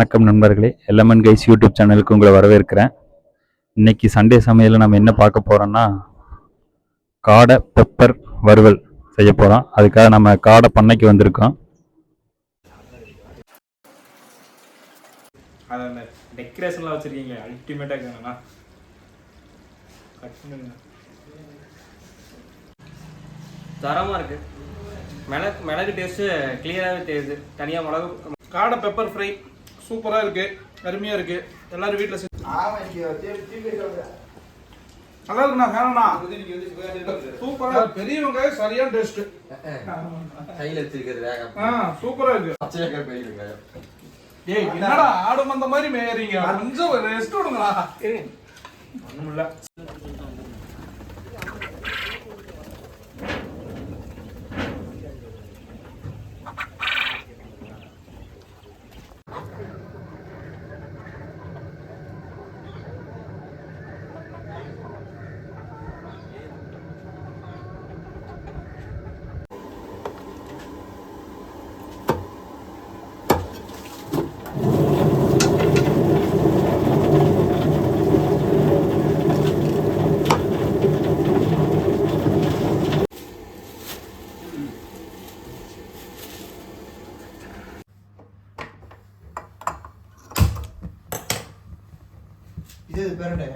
வணக்கம் நண்பர்களே. எல்லமன் guys YouTube சேனலுக்கு உங்களை வரவேற்கிறேன். இன்னைக்கு சண்டே சமையலில் நம்ம என்ன பார்க்க போகிறோம்னா காடை பெப்பர் வறுவல் செய்ய போகிறோம் அதுக்காக நம்ம காடை பண்ணைக்கு வந்திருக்கோம். டெக்கரேஷன்லாம் வச்சிருக்கீங்க. அல்டிமேட்டாக இருக்குங்கண்ணா கட் பண்ணுங்க. தரமாக இருக்கு. மிளகு மிளகு டேஸ்ட்டு கிளியராகவே தெரியுது. தனியாக மிளகு. காடை பெப்பர் ஃப்ரை சூப்பராக இருக்கு. அருமையாக இருக்கு. எல்லாரும் வீட்டில் செஞ்சு நல்லா இருக்குண்ணா வேணாண்ணா. சூப்பரா பெரிய வெங்காயம் சரியான டேஸ்ட் கையில் வச்சிருக்கிறது வேகம். ஆ சூப்பரா இருக்கு. பச்சையாக பெரிய வெங்காயம் ஏய் என்னடா ஆடு மந்த மாதிரி மேயறீங்க? கொஞ்சம் ரெஸ்ட் விடுங்களா ஒன்றும் இல்லை. இது பேரண்டே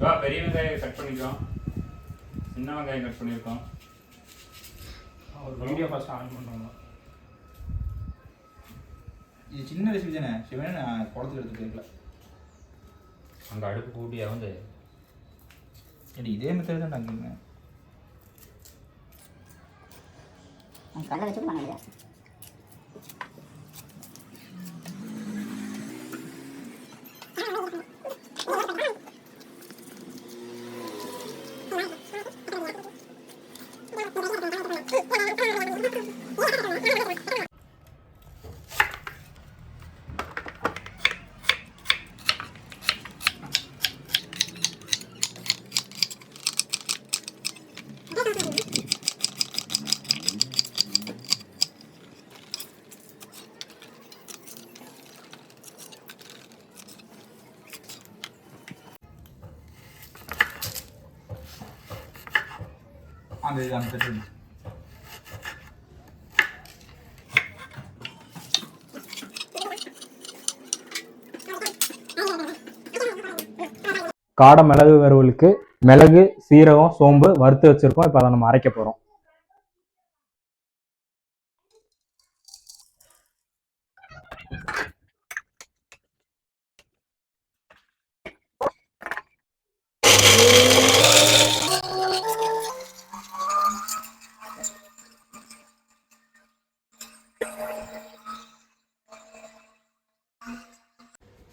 வா பெரிய வெங்காயம் கட் பண்ணிக்கிறோம். சின்ன வெங்காயம் கட் பண்ணியிருக்கோம். ஒரு வீடியோ ஃபர்ஸ்ட் ஆன் பண்ணுறோம் இது சின்ன ரெசிபி தானே சிவனே நான் குளத்துல எடுத்து போயிருக்கல அங்கே அடுப்பு கூட்டி வந்து ஏடி இதே மெத்தட் தான் நாங்கள் கடலை வச்சுட்டு பண்ண முடியாது அந்த இது அந்த தட்டு காடை மிளகு வறுவலுக்கு மிளகு சீரகம் சோம்பு வறுத்து வச்சுருக்கோம். இப்போ அதை நம்ம அரைக்க போகிறோம்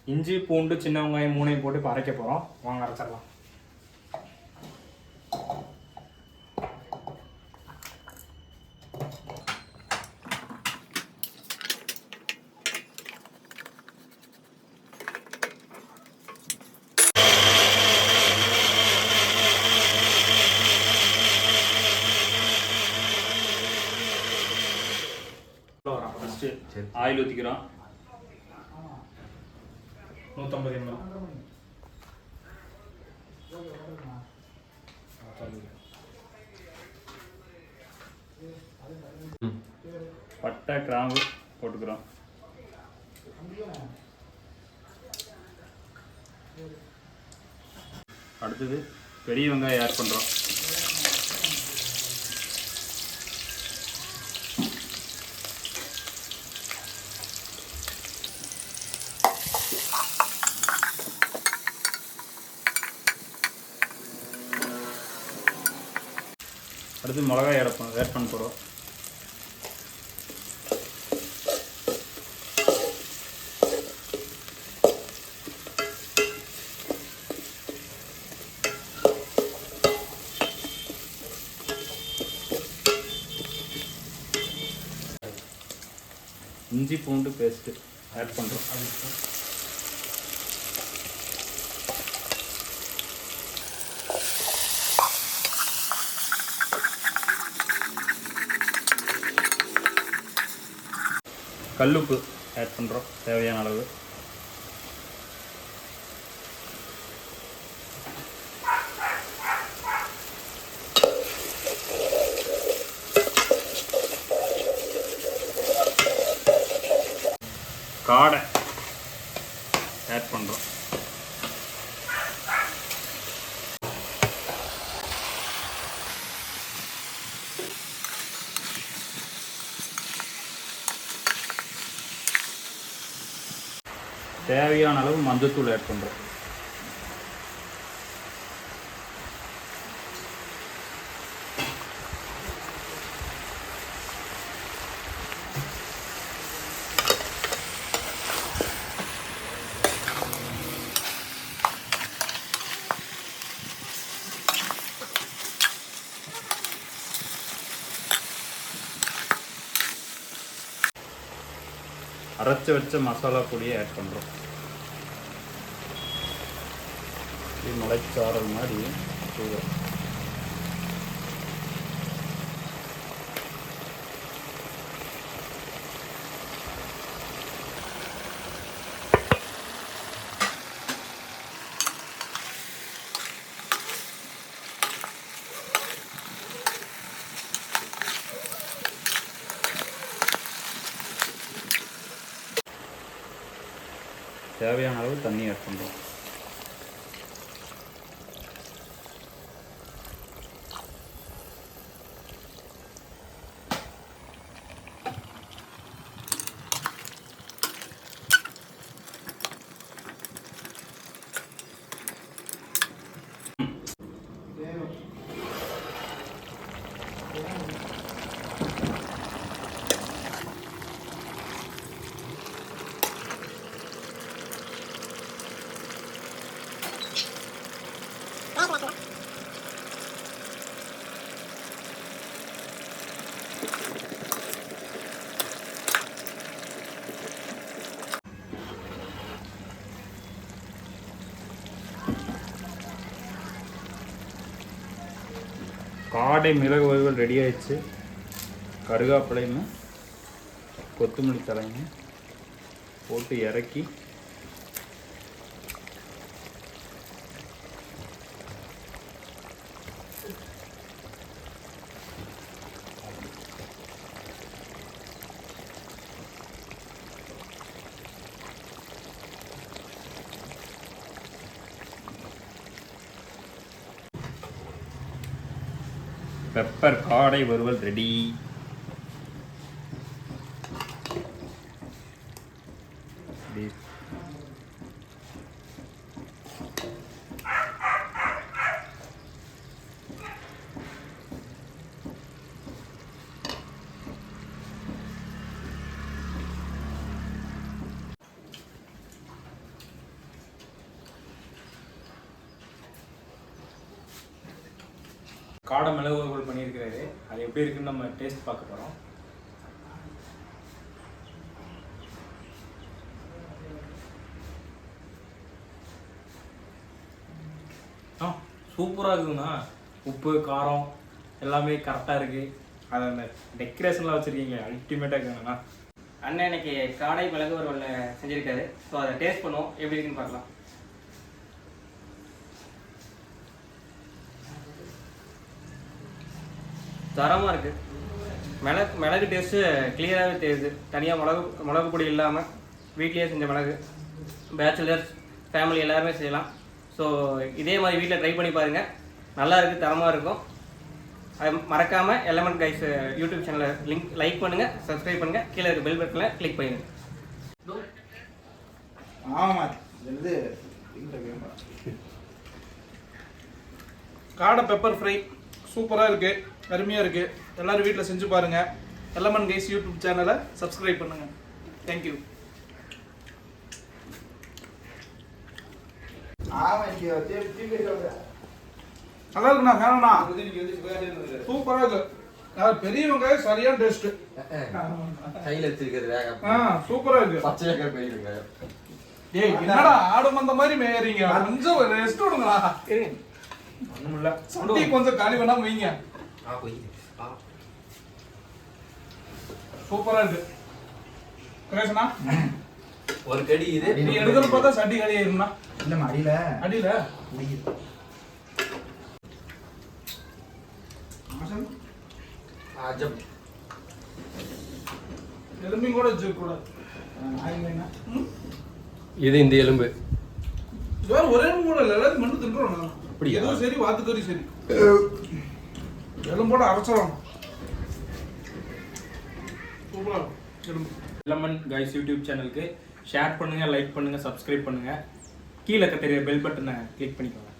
இஞ்சி பூண்டு சின்ன வெங்காயம் மூணையும் போட்டு இப்போ அரைக்க போகிறோம் வாங்க அரைச்சிடலாம். ஆயில் ஊற்றிக்கிறோம் நூற்றம்பது எம்எல் பட்டை கிராம்பு போட்டுக்கிறோம் அடுத்தது பெரிய வெங்காயம் ஏர் பண்ணுறோம் அடுத்து மிளகாய் இறப்போம் பண்ண ஆட் பண்ண போகிறோம் இஞ்சி பூண்டு பேஸ்ட்டு ஆட் பண்ணுறோம் கல்லுப்பு ஆட் பண்ணுறோம் தேவையான அளவு. காடை ஆட் பண்ணுறோம் தேவையான அளவு மஞ்சத்தூள் ஆட் பண்ணுறோம் அரைச்சி வச்ச மசாலா பொடியை ஆட் பண்ணுறோம் இது முளைச்சாரல் மாதிரி தூரம் தேவையான அளவு தண்ணி ஆட் பண்ணுறோம் காடை மிளகு வறுவல் ரெடி ஆயிடுச்சு. கருகாப்பிலையும் கொத்தமல்லி தலையும் போட்டு இறக்கி பெப்பர் காடை வறுவல் ரெடி காடை மிளகு வறுவல் பண்ணியிருக்கிறாரு. அது எப்படி இருக்குன்னு நம்ம டேஸ்ட் பார்க்க போகிறோம் ஆ சூப்பராக இருக்குங்கண்ணா உப்பு காரம் எல்லாமே கரெக்டாக இருக்குது அதை அந்த டெக்கரேஷன்லாம் வச்சுருக்கீங்க அல்டிமேட்டாக இருக்குங்கண்ணா அண்ணன் இன்னைக்கு காடை மிளகு ஒரு செஞ்சுருக்காரு. ஸோ அதை டேஸ்ட் பண்ணுவோம். எப்படி இருக்குன்னு பார்க்கலாம். தரமாக இருக்குது மிளகு மிளகு டேஸ்ட்டு கிளியராகவே தெரியுது. தனியாக மிளகு மிளகு பொடி இல்லாமல் வீட்லேயே செஞ்ச மிளகு. பேச்சுலர்ஸ் ஃபேமிலி எல்லாருமே செய்யலாம். ஸோ இதே மாதிரி வீட்டில் ட்ரை பண்ணி பாருங்கள் நல்லா இருக்குது தரமாக இருக்கும். அது மறக்காமல் எலமெண்ட் கைஸ் யூடியூப் சேனலை லிங்க் லைக் பண்ணுங்கள் சப்ஸ்கிரைப் பண்ணுங்கள் கீழே இருக்க பெல் பட்டனில் கிளிக் பண்ணிடுங்க ஆமாம் இது காடை பெப்பர் ஃப்ரை சூப்பராக இருக்குது அருமையாக இருக்கு. எல்லாரும் வீட்டில் செஞ்சு பாருங்க. எல்லமன் கைஸ் யூடியூப் சேனலை சப்ஸ்கிரைப் பண்ணுங்க. தேங்க்யூ நல்லா இருக்குண்ணா வேணாண்ணா சூப்பராக இருக்கு. அஹ் பெரிய வெங்காயம் சரியான டேஸ்ட் கையில வச்சிருக்கிறது வேகம். ஆ சூப்பரா இருக்கு. பச்சை ஏக்கர் பெரிய வெங்காயம். ஏய் என்னடா ஆடு மந்த மாதிரி மேயறீங்க? கொஞ்சம் ரெஸ்ட் விடுங்களா ஒன்றும் சட்டி கொஞ்சம் காலி பண்ணாம வைங்க. சூப்பரா இருக்கு. கிரேசனா ஒரு கடி இது. நீ எடுக்கிறது பார்த்தா சட்டி காலி ஆயிரும்னா இல்லம்மா அடியில. அடியில? அஜம். எலும்பையும் கூட வச்சுக்க கூடாது. இது இந்த எலும்பு. வேற ஒரே மூணு இல்ல எல்லாத்தையும் மண்ணு தின்றோம் நான் அப்படியா? எதுவும் சரி வாத்துக்கறி சரி. எலும்போட அரைச்சிடும் சூப்பரா இருக்கும். எலும்பு. லெமன் கைஸ் யூடியூப் சேனலுக்கு ஷேர் பண்ணுங்கள் லைக் பண்ணுங்கள் சப்ஸ்கிரைப் பண்ணுங்கள் கீழே தெரிய பெல் பட்டனை கிளிக் பண்ணிக்கோங்க.